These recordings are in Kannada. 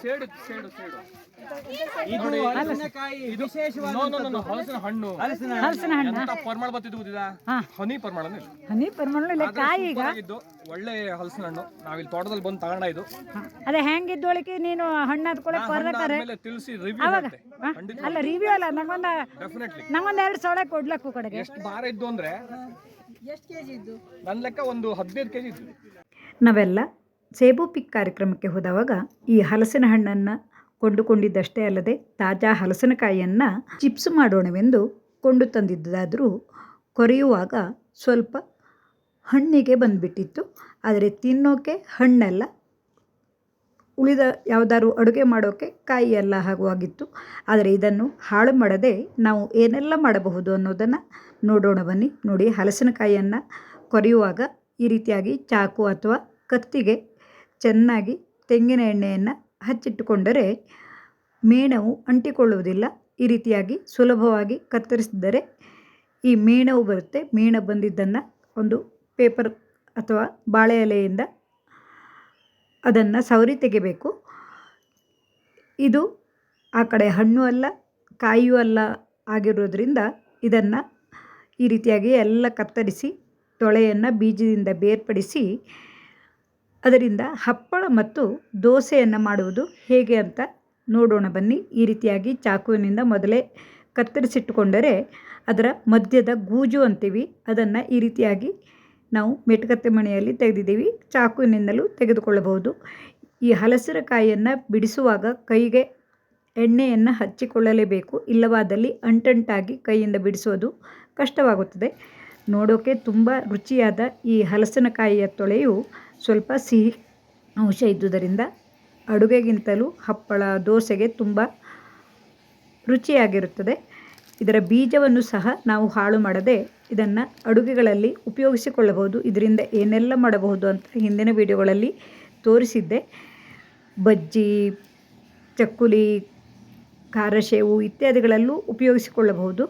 ಸೇಡು ಸೇಡು ಸೇಡು ಸೇಡು. ಇದು ಹಲಸಿನಕಾಯಿ ಇದು ವಿಶೇಷವಾದ ನೋ, ನೋ, ನೋ, ನೋ, ಹಲಸಿನ ಹಣ್ಣು. ಹಲಸಿನ ಹಲಸಿನ ಹಣ್ಣು? ಎಂತ ಪರಿಮಳ ಬರ್ತಿದ್ದು ಗೊತ್ತಿದ ಹನಿ ಪರಿಮಳ ಇಲ್ಲ. ಹನಿ ಪರಿಮಳ ಇಲ್ಲ ಕಾಯಿ ಈಗ. ಒಳ್ಳೆ ಹಲಸಿನ ಹಣ್ಣು. ನಾವಿಲ್ಲಿ ತೋಟದಲ್ಲಿ ಬಂದು ತಗೊಂಡ ಇದು. ಅದೇ ಹೆಂಗಿದ್ದೊಳಗೆ ನೀನು ಹಣ್ಣು ಅದ್ಕೊಳಕ್ಕೆ ಬರ್ಬೇಕಾರೆ ತಿಳಿಸಿ ರಿವ್ಯೂ ಅವಾಗ? ಅಲ್ಲ ರಿವ್ಯೂ ಅಲ್ಲ ನಂಗೊಂದ ಡೆಫಿನೆಟ್ಲಿ ನಂಗೊಂದ್ ಎರಡು ಸೊಳೆ ಕೊಡ್ಲಕ್ಕು ಕಡೆಗೆ. ಎಷ್ಟು ಭಾರ ಇದ್ದು ಅಂದ್ರೆ ನನ್ನ ಲೆಕ್ಕ ಒಂದು ಹದಿನೈದು ಕೆಜಿ ಇದ್ದು. ನಾವೆಲ್ಲ ಸೇಬು ಪಿಕ್ ಕಾರ್ಯಕ್ರಮಕ್ಕೆ ಹೋದವಾಗ ಈ ಹಲಸಿನ ಹಣ್ಣನ್ನು ಕೊಂಡುಕೊಂಡಿದ್ದಷ್ಟೇ ಅಲ್ಲದೆ ತಾಜಾ ಹಲಸಿನಕಾಯಿಯನ್ನು ಚಿಪ್ಸ್ ಮಾಡೋಣವೆಂದು ಕೊಂಡು ತಂದಿದ್ದಾದರೂ ಕೊರೆಯುವಾಗ ಸ್ವಲ್ಪ ಹಣ್ಣಿಗೆ ಬಂದುಬಿಟ್ಟಿತ್ತು. ಆದರೆ ತಿನ್ನೋಕೆ ಹಣ್ಣೆಲ್ಲ. ಉಳಿದ ಯಾವುದಾದ್ರು ಅಡುಗೆ ಮಾಡೋಕ್ಕೆ ಕಾಯಿ ಎಲ್ಲ ಆಗುವಾಗಿತ್ತು. ಆದರೆ ಇದನ್ನು ಹಾಳು ಮಾಡದೆ ನಾವು ಏನೆಲ್ಲ ಮಾಡಬಹುದು ಅನ್ನೋದನ್ನು ನೋಡೋಣ ಬನ್ನಿ. ನೋಡಿ ಹಲಸಿನಕಾಯಿಯನ್ನು ಕೊರೆಯುವಾಗ ಈ ರೀತಿಯಾಗಿ ಚಾಕು ಅಥವಾ ಕತ್ತಿಗೆ ಚೆನ್ನಾಗಿ ತೆಂಗಿನ ಎಣ್ಣೆಯನ್ನು ಹಚ್ಚಿಟ್ಟುಕೊಂಡರೆ ಮೇಣವು ಅಂಟಿಕೊಳ್ಳುವುದಿಲ್ಲ. ಈ ರೀತಿಯಾಗಿ ಸುಲಭವಾಗಿ ಕತ್ತರಿಸಿದರೆ ಈ ಮೇಣವು ಬರುತ್ತೆ. ಮೇಣ ಬಂದಿದ್ದನ್ನು ಒಂದು ಪೇಪರ್ ಅಥವಾ ಬಾಳೆ ಎಲೆಯಿಂದ ಅದನ್ನು ಸವರಿ ತೆಗಿಬೇಕು. ಇದು ಆ ಕಡೆ ಹಣ್ಣು ಅಲ್ಲ, ಕಾಯಿಯೂ ಅಲ್ಲ ಆಗಿರೋದ್ರಿಂದ ಇದನ್ನು ಈ ರೀತಿಯಾಗಿ ಎಲ್ಲ ಕತ್ತರಿಸಿ ತೊಳೆಯನ್ನು ಬೀಜದಿಂದ ಬೇರ್ಪಡಿಸಿ ಅದರಿಂದ ಹಪ್ಪಳ ಮತ್ತು ದೋಸೆಯನ್ನು ಮಾಡುವುದು ಹೇಗೆ ಅಂತ ನೋಡೋಣ ಬನ್ನಿ. ಈ ರೀತಿಯಾಗಿ ಚಾಕುವಿನಿಂದ ಮೊದಲೇ ಕತ್ತರಿಸಿಟ್ಟುಕೊಂಡರೆ ಅದರ ಮಧ್ಯದ ಗೂಜು ಅಂತೀವಿ. ಅದನ್ನು ಈ ರೀತಿಯಾಗಿ ನಾವು ಮೆಟ್ಕತ್ತೆ ಮಣೆಯಲ್ಲಿ ತೆಗೆದಿದ್ದೀವಿ. ಚಾಕುವಿನಿಂದಲೂ ತೆಗೆದುಕೊಳ್ಳಬಹುದು. ಈ ಹಲಸಿನಕಾಯಿಯನ್ನು ಬಿಡಿಸುವಾಗ ಕೈಗೆ ಎಣ್ಣೆಯನ್ನು ಹಚ್ಚಿಕೊಳ್ಳಲೇಬೇಕು. ಇಲ್ಲವಾದಲ್ಲಿ ಅಂಟಂಟಾಗಿ ಕೈಯಿಂದ ಬಿಡಿಸೋದು ಕಷ್ಟವಾಗುತ್ತದೆ. ನೋಡೋಕೆ ತುಂಬ ರುಚಿಯಾದ ಈ ಹಲಸಿನಕಾಯಿಯ ತೊಳೆಯು ಸ್ವಲ್ಪ ಸಿಹಿ ಅಂಶ ಇದ್ದುದರಿಂದ ಅಡುಗೆಗಿಂತಲೂ ಹಪ್ಪಳ, ದೋಸೆಗೆ ತುಂಬ ರುಚಿಯಾಗಿರುತ್ತದೆ. ಇದರ ಬೀಜವನ್ನು ಸಹ ನಾವು ಹಾಳು ಮಾಡದೆ ಇದನ್ನು ಅಡುಗೆಗಳಲ್ಲಿ ಉಪಯೋಗಿಸಿಕೊಳ್ಳಬಹುದು. ಇದರಿಂದ ಏನೆಲ್ಲ ಮಾಡಬಹುದು ಅಂತ ಹಿಂದಿನ ವಿಡಿಯೋಗಳಲ್ಲಿ ತೋರಿಸಿದ್ದೆ. ಬಜ್ಜಿ, ಚಕ್ಕುಲಿ, ಖಾರ ಶೇವು ಇತ್ಯಾದಿಗಳಲ್ಲೂ ಉಪಯೋಗಿಸಿಕೊಳ್ಳಬಹುದು.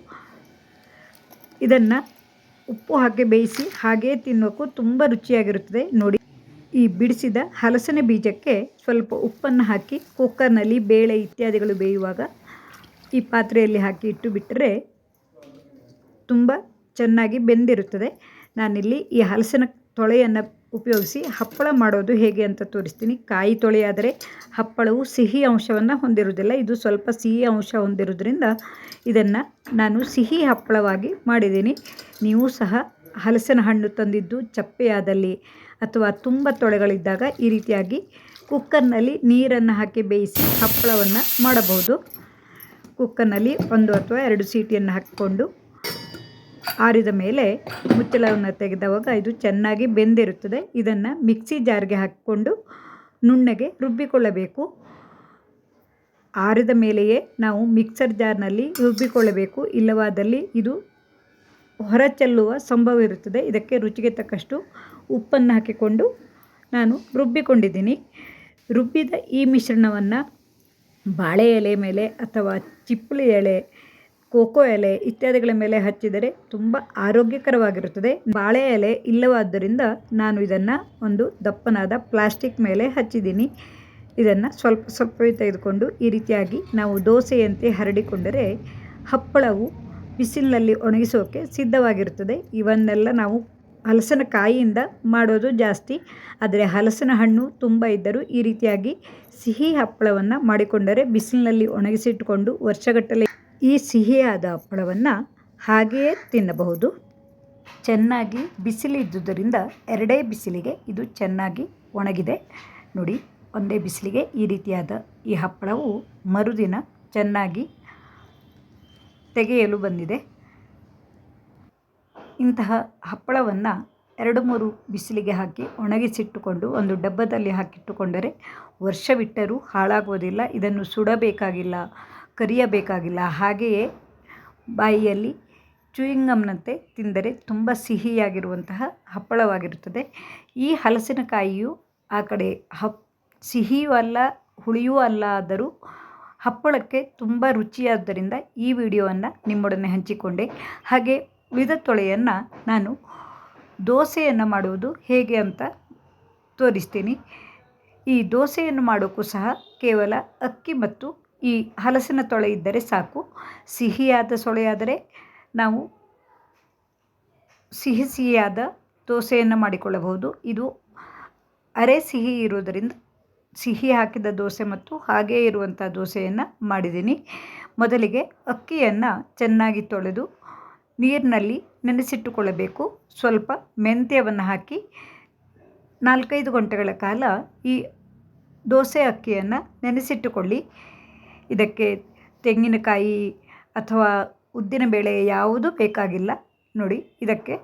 ಇದನ್ನು ಉಪ್ಪು ಹಾಕಿ ಬೇಯಿಸಿ ಹಾಗೇ ತಿನ್ನೋಕ್ಕೂ ತುಂಬ ರುಚಿಯಾಗಿರುತ್ತದೆ. ನೋಡಿ. ಈ ಬಿಡಿಸಿದ ಹಲಸಿನ ಬೀಜಕ್ಕೆ ಸ್ವಲ್ಪ ಉಪ್ಪನ್ನು ಹಾಕಿ ಕುಕ್ಕರ್ನಲ್ಲಿ ಬೇಳೆ ಇತ್ಯಾದಿಗಳು ಬೇಯುವಾಗ ಈ ಪಾತ್ರೆಯಲ್ಲಿ ಹಾಕಿ ಇಟ್ಟು ಬಿಟ್ಟರೆ ತುಂಬ ಚೆನ್ನಾಗಿ ಬೆಂದಿರುತ್ತದೆ. ನಾನಿಲ್ಲಿ ಈ ಹಲಸಿನ ತೊಳೆಯನ್ನು ಉಪಯೋಗಿಸಿ ಹಪ್ಪಳ ಮಾಡೋದು ಹೇಗೆ ಅಂತ ತೋರಿಸ್ತೀನಿ. ಕಾಯಿ ತೊಳೆಯಾದರೆ ಹಪ್ಪಳವು ಸಿಹಿ ಅಂಶವನ್ನು ಹೊಂದಿರುವುದಿಲ್ಲ. ಇದು ಸ್ವಲ್ಪ ಸಿಹಿ ಅಂಶ ಹೊಂದಿರೋದ್ರಿಂದ ಇದನ್ನು ನಾನು ಸಿಹಿ ಹಪ್ಪಳವಾಗಿ ಮಾಡಿದ್ದೀನಿ. ನೀವು ಸಹ ಹಲಸಿನ ಹಣ್ಣು ತಂದಿದ್ದು ಚಪ್ಪೆಯಾದಲ್ಲಿ ಅಥವಾ ತುಂಬ ತೊಳೆಗಳಿದ್ದಾಗ ಈ ರೀತಿಯಾಗಿ ಕುಕ್ಕರ್ನಲ್ಲಿ ನೀರನ್ನು ಹಾಕಿ ಬೇಯಿಸಿ ಹಪ್ಪಳವನ್ನು ಮಾಡಬಹುದು. ಕುಕ್ಕರ್ನಲ್ಲಿ ಒಂದು ಅಥವಾ ಎರಡು ಸೀಟಿಯನ್ನು ಹಾಕಿಕೊಂಡು ಆರಿದ ಮೇಲೆ ಮುಚ್ಚಳವನ್ನು ತೆಗೆದವಾಗ ಇದು ಚೆನ್ನಾಗಿ ಬೆಂದಿರುತ್ತದೆ. ಇದನ್ನು ಮಿಕ್ಸಿ ಜಾರ್ಗೆ ಹಾಕಿಕೊಂಡು ನುಣ್ಣಗೆ ರುಬ್ಬಿಕೊಳ್ಳಬೇಕು. ಆರಿದ ಮೇಲೆಯೇ ನಾವು ಮಿಕ್ಸರ್ ಜಾರ್ನಲ್ಲಿ ರುಬ್ಬಿಕೊಳ್ಳಬೇಕು. ಇಲ್ಲವಾದಲ್ಲಿ ಇದು ಹೊರಚೆಲ್ಲುವ ಸಂಭವ ಇರುತ್ತದೆ. ಇದಕ್ಕೆ ರುಚಿಗೆ ತಕ್ಕಷ್ಟು ಉಪ್ಪನ್ನು ಹಾಕಿಕೊಂಡು ನಾನು ರುಬ್ಬಿಕೊಂಡಿದ್ದೀನಿ. ರುಬ್ಬಿದ ಈ ಮಿಶ್ರಣವನ್ನು ಬಾಳೆ ಎಲೆ ಮೇಲೆ ಅಥವಾ ಚಿಪ್ಪಲಿ ಎಲೆ, ಕೋಕೋ ಎಲೆ ಇತ್ಯಾದಿಗಳ ಮೇಲೆ ಹಚ್ಚಿದರೆ ತುಂಬ ಆರೋಗ್ಯಕರವಾಗಿರುತ್ತದೆ. ಬಾಳೆ ಎಲೆ ಇಲ್ಲವಾದ್ದರಿಂದ ನಾನು ಇದನ್ನು ಒಂದು ದಪ್ಪನಾದ ಪ್ಲಾಸ್ಟಿಕ್ ಮೇಲೆ ಹಚ್ಚಿದ್ದೀನಿ. ಇದನ್ನು ಸ್ವಲ್ಪ ಸ್ವಲ್ಪವೇ ತೆಗೆದುಕೊಂಡು ಈ ರೀತಿಯಾಗಿ ನಾವು ದೋಸೆಯಂತೆ ಹರಡಿಕೊಂಡರೆ ಹಪ್ಪಳವು ಬಿಸಿಲಿನಲ್ಲಿ ಒಣಗಿಸೋಕೆ ಸಿದ್ಧವಾಗಿರುತ್ತದೆ. ಇವನ್ನೆಲ್ಲ ನಾವು ಹಲಸಿನ ಕಾಯಿಯಿಂದ ಮಾಡೋದು ಜಾಸ್ತಿ. ಆದರೆ ಹಲಸಿನ ಹಣ್ಣು ತುಂಬ ಇದ್ದರೂ ಈ ರೀತಿಯಾಗಿ ಸಿಹಿ ಹಪ್ಪಳವನ್ನು ಮಾಡಿಕೊಂಡರೆ ಬಿಸಿಲಿನಲ್ಲಿ ಒಣಗಿಸಿಟ್ಟುಕೊಂಡು ವರ್ಷಗಟ್ಟಲೆ ಈ ಸಿಹಿಯಾದ ಹಪ್ಪಳವನ್ನು ಹಾಗೆಯೇ ತಿನ್ನಬಹುದು. ಚೆನ್ನಾಗಿ ಬಿಸಿಲಿದ್ದುದರಿಂದ ಎರಡೇ ಬಿಸಿಲಿಗೆ ಇದು ಚೆನ್ನಾಗಿ ಒಣಗಿದೆ. ನೋಡಿ, ಒಂದೇ ಬಿಸಿಲಿಗೆ ಈ ರೀತಿಯಾದ ಈ ಹಪ್ಪಳವು ಮರುದಿನ ಚೆನ್ನಾಗಿ ತೆಗೆಯಲು ಬಂದಿದೆ. ಇಂತಹ ಹಪ್ಪಳವನ್ನು ಎರಡು ಮೂರು ಬಿಸಿಲಿಗೆ ಹಾಕಿ ಒಣಗಿಸಿಟ್ಟುಕೊಂಡು ಒಂದು ಡಬ್ಬದಲ್ಲಿ ಹಾಕಿಟ್ಟುಕೊಂಡರೆ ವರ್ಷವಿಟ್ಟರೂ ಹಾಳಾಗುವುದಿಲ್ಲ ಇದನ್ನು ಸುಡಬೇಕಾಗಿಲ್ಲ, ಕರಿಯಬೇಕಾಗಿಲ್ಲ. ಹಾಗೆಯೇ ಬಾಯಿಯಲ್ಲಿ ಚೂಯಿಂಗಮ್ನಂತೆ ತಿಂದರೆ ತುಂಬ ಸಿಹಿಯಾಗಿರುವಂತಹ ಹಪ್ಪಳವಾಗಿರುತ್ತದೆ. ಈ ಹಲಸಿನಕಾಯಿಯು ಆ ಕಡೆ ಹಪ್, ಸಿಹಿಯೂ ಅಲ್ಲ, ಹುಳಿಯೂ ಅಲ್ಲ ಆದರೂ ಹಪ್ಪಳಕ್ಕೆ ತುಂಬ ರುಚಿಯಾದ್ದರಿಂದ ಈ ವಿಡಿಯೋವನ್ನು ನಿಮ್ಮೊಡನೆ ಹಂಚಿಕೊಂಡೆ. ಹಾಗೆ ಉಳಿದ ತೊಳೆಯನ್ನು ನಾನು ದೋಸೆಯನ್ನು ಮಾಡುವುದು ಹೇಗೆ ಅಂತ ತೋರಿಸ್ತೀನಿ. ಈ ದೋಸೆಯನ್ನು ಮಾಡೋಕ್ಕೂ ಸಹ ಕೇವಲ ಅಕ್ಕಿ ಮತ್ತು ಈ ಹಲಸಿನ ತೊಳೆ ಇದ್ದರೆ ಸಾಕು. ಸಿಹಿಯಾದ ಸೊಳೆಯಾದರೆ ನಾವು ಸಿಹಿ ಸಿಹಿಯಾದ ದೋಸೆಯನ್ನು ಮಾಡಿಕೊಳ್ಳಬಹುದು. ಇದು ಅರೆ ಸಿಹಿ ಇರುವುದರಿಂದ ಸಿಹಿ ಹಾಕಿದ ದೋಸೆ ಮತ್ತು ಹಾಗೇ ಇರುವಂಥ ದೋಸೆಯನ್ನು ಮಾಡಿದ್ದೀನಿ. ಮೊದಲಿಗೆ ಅಕ್ಕಿಯನ್ನು ಚೆನ್ನಾಗಿ ತೊಳೆದು ನೀರಿನಲ್ಲಿ ನೆನೆಸಿಟ್ಟುಕೊಳ್ಳಬೇಕು. ಸ್ವಲ್ಪ ಮೆಂತ್ಯವನ್ನು ಹಾಕಿ ನಾಲ್ಕೈದು ಗಂಟೆಗಳ ಕಾಲ ಈ ದೋಸೆ ಅಕ್ಕಿಯನ್ನು ನೆನೆಸಿಟ್ಟುಕೊಳ್ಳಿ. ಇದಕ್ಕೆ ತೆಂಗಿನಕಾಯಿ ಅಥವಾ ಉದ್ದಿನಬೇಳೆ ಯಾವುದೂ ಬೇಕಾಗಿಲ್ಲ. ನೋಡಿ, ಇದಕ್ಕೆ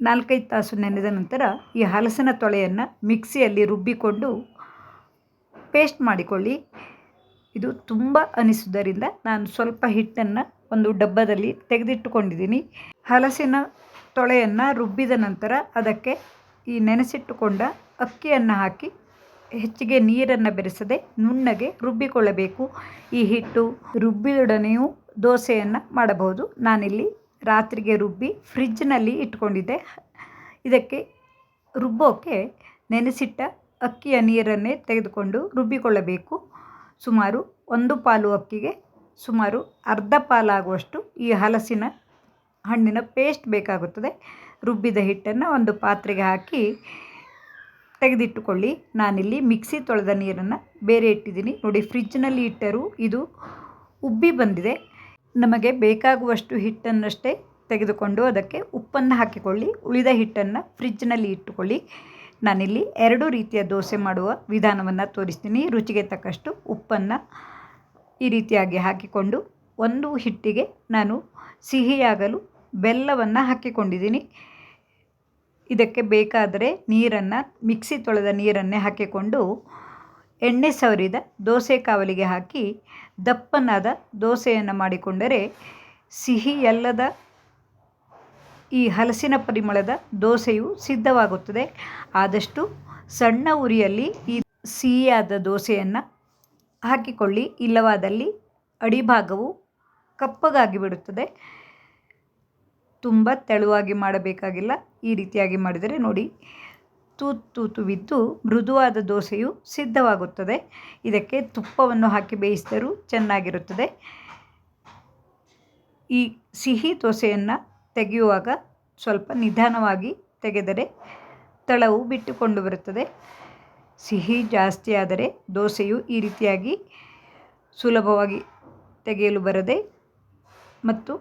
ನಾಲ್ಕೈದು ತಾಸು ನೆನೆದ ನಂತರ ಈ ಹಲಸಿನ ತೊಳೆಯನ್ನು ಮಿಕ್ಸಿಯಲ್ಲಿ ರುಬ್ಬಿಕೊಂಡು ಪೇಸ್ಟ್ ಮಾಡಿಕೊಳ್ಳಿ. ಇದು ತುಂಬ ಅನಿಸುವುದರಿಂದ ನಾನು ಸ್ವಲ್ಪ ಹಿಟ್ಟನ್ನು ಒಂದು ಡಬ್ಬದಲ್ಲಿ ತೆಗೆದಿಟ್ಟುಕೊಂಡಿದ್ದೀನಿ. ಹಲಸಿನ ತೊಳೆಯನ್ನು ರುಬ್ಬಿದ ನಂತರ ಅದಕ್ಕೆ ಈ ನೆನೆಸಿಟ್ಟುಕೊಂಡ ಅಕ್ಕಿಯನ್ನು ಹಾಕಿ ಹೆಚ್ಚಿಗೆ ನೀರನ್ನು ಬೆರೆಸದೆ ನುಣ್ಣಗೆ ರುಬ್ಬಿಕೊಳ್ಳಬೇಕು. ಈ ಹಿಟ್ಟು ರುಬ್ಬಿದೊಡನೆಯೂ ದೋಸೆಯನ್ನು ಮಾಡಬಹುದು. ನಾನಿಲ್ಲಿ ರಾತ್ರಿಗೆ ರುಬ್ಬಿ ಫ್ರಿಜ್ನಲ್ಲಿ ಇಟ್ಕೊಂಡಿದ್ದೆ. ಇದಕ್ಕೆ ರುಬ್ಬೋಕ್ಕೆ ನೆನೆಸಿಟ್ಟ ಅಕ್ಕಿಯ ನೀರನ್ನೇ ತೆಗೆದುಕೊಂಡು ರುಬ್ಬಿಕೊಳ್ಳಬೇಕು. ಸುಮಾರು ಒಂದು ಪಾಲು ಅಕ್ಕಿಗೆ ಸುಮಾರು ಅರ್ಧ ಪಾಲಾಗುವಷ್ಟು ಈ ಹಲಸಿನ ಹಣ್ಣಿನ ಪೇಸ್ಟ್ ಬೇಕಾಗುತ್ತದೆ. ರುಬ್ಬಿದ ಹಿಟ್ಟನ್ನು ಒಂದು ಪಾತ್ರೆಗೆ ಹಾಕಿ ತೆಗೆದಿಟ್ಟುಕೊಳ್ಳಿ. ನಾನಿಲ್ಲಿ ಮಿಕ್ಸಿ ತೊಳೆದ ನೀರನ್ನು ಬೇರೆ ಇಟ್ಟಿದ್ದೀನಿ. ನೋಡಿ ಫ್ರಿಜ್ನಲ್ಲಿ ಇಟ್ಟರೂ ಇದು ಉಬ್ಬಿ ಬಂದಿದೆ. ನಮಗೆ ಬೇಕಾಗುವಷ್ಟು ಹಿಟ್ಟನ್ನಷ್ಟೇ ತೆಗೆದುಕೊಂಡು ಅದಕ್ಕೆ ಉಪ್ಪನ್ನು ಹಾಕಿಕೊಳ್ಳಿ, ಉಳಿದ ಹಿಟ್ಟನ್ನು ಫ್ರಿಜ್ನಲ್ಲಿ ಇಟ್ಟುಕೊಳ್ಳಿ. ನಾನಿಲ್ಲಿ ಎರಡು ರೀತಿಯ ದೋಸೆ ಮಾಡುವ ವಿಧಾನವನ್ನು ತೋರಿಸ್ತೀನಿ. ರುಚಿಗೆ ತಕ್ಕಷ್ಟು ಉಪ್ಪನ್ನು ಈ ರೀತಿಯಾಗಿ ಹಾಕಿಕೊಂಡು ಒಂದು ಹಿಟ್ಟಿಗೆ ನಾನು ಸಿಹಿಯಾಗಲು ಬೆಲ್ಲವನ್ನು ಹಾಕಿಕೊಂಡಿದ್ದೀನಿ. ಇದಕ್ಕೆ ಬೇಕಾದರೆ ನೀರನ್ನು, ಮಿಕ್ಸಿ ತೊಳೆದ ನೀರನ್ನೇ ಹಾಕಿಕೊಂಡು ಎಣ್ಣೆ ಸವರಿದ ದೋಸೆ ಕಾವಲಿಗೆ ಹಾಕಿ ದಪ್ಪನಾದ ದೋಸೆಯನ್ನು ಮಾಡಿಕೊಂಡರೆ ಸಿಹಿ ಎಲ್ಲದ ಈ ಹಲಸಿನ ಪರಿಮಳದ ದೋಸೆಯು ಸಿದ್ಧವಾಗುತ್ತದೆ. ಆದಷ್ಟು ಸಣ್ಣ ಉರಿಯಲ್ಲಿ ಈ ಸಿಹಿಯಾದ ದೋಸೆಯನ್ನು ಹಾಕಿಕೊಳ್ಳಿ. ಇಲ್ಲವಾದಲ್ಲಿ ಅಡಿಭಾಗವು ಕಪ್ಪಗಾಗಿ ಬಿಡುತ್ತದೆ. ತುಂಬ ತೆಳುವಾಗಿ ಮಾಡಬೇಕಾಗಿಲ್ಲ. ಈ ರೀತಿಯಾಗಿ ಮಾಡಿದರೆ ನೋಡಿ. ತೂತು ತೂತು ಬಿದ್ದು ಮೃದುವಾದ ದೋಸೆಯು ಸಿದ್ಧವಾಗುತ್ತದೆ. ಇದಕ್ಕೆ ತುಪ್ಪವನ್ನು ಹಾಕಿ ಬೇಯಿಸಿದರೂ ಚೆನ್ನಾಗಿರುತ್ತದೆ. ಈ ಸಿಹಿ ದೋಸೆಯನ್ನು ತೆಗೆಯುವಾಗ ಸ್ವಲ್ಪ ನಿಧಾನವಾಗಿ ತೆಗೆದರೆ ತಳವು ಬಿಟ್ಟುಕೊಂಡು ಬರುತ್ತದೆ. ಸಿಹಿ ಜಾಸ್ತಿ ಆದರೆ ದೋಸೆಯು ಈ ರೀತಿಯಾಗಿ ಸುಲಭವಾಗಿ ತೆಗೆಯಲು ಬರದೆ ಮತ್ತು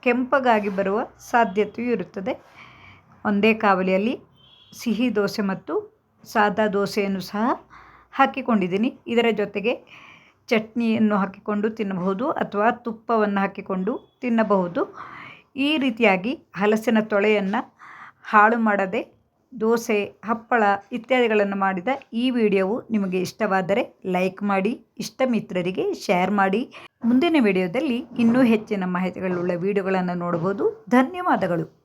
ಕೆಂಪಗಾಗಿ ಬರುವ ಸಾಧ್ಯತೆಯೂ ಇರುತ್ತದೆ. ಒಂದೇ ಕಾವಲಿಯಲ್ಲಿ ಸಿಹಿ ದೋಸೆ ಮತ್ತು ಸಾದಾ ದೋಸೆಯನ್ನು ಸಹ ಹಾಕಿಕೊಂಡಿದ್ದೀನಿ. ಇದರ ಜೊತೆಗೆ ಚಟ್ನಿಯನ್ನು ಹಾಕಿಕೊಂಡು ತಿನ್ನಬಹುದು ಅಥವಾ ತುಪ್ಪವನ್ನು ಹಾಕಿಕೊಂಡು ತಿನ್ನಬಹುದು. ಈ ರೀತಿಯಾಗಿ ಹಲಸಿನ ತೊಳೆಯನ್ನು ಹಾಳು ಮಾಡದೆ ದೋಸೆ, ಹಪ್ಪಳ ಇತ್ಯಾದಿಗಳನ್ನು ಮಾಡಿದ ಈ ವಿಡಿಯೋವು ನಿಮಗೆ ಇಷ್ಟವಾದರೆ ಲೈಕ್ ಮಾಡಿ ಇಷ್ಟ ಮಿತ್ರರಿಗೆ ಶೇರ್ ಮಾಡಿ. ಮುಂದಿನ ವಿಡಿಯೋದಲ್ಲಿ ಇನ್ನೂ ಹೆಚ್ಚಿನ ಮಾಹಿತಿಗಳುಳ್ಳ ವಿಡಿಯೋಗಳನ್ನು ನೋಡಬಹುದು. ಧನ್ಯವಾದಗಳು.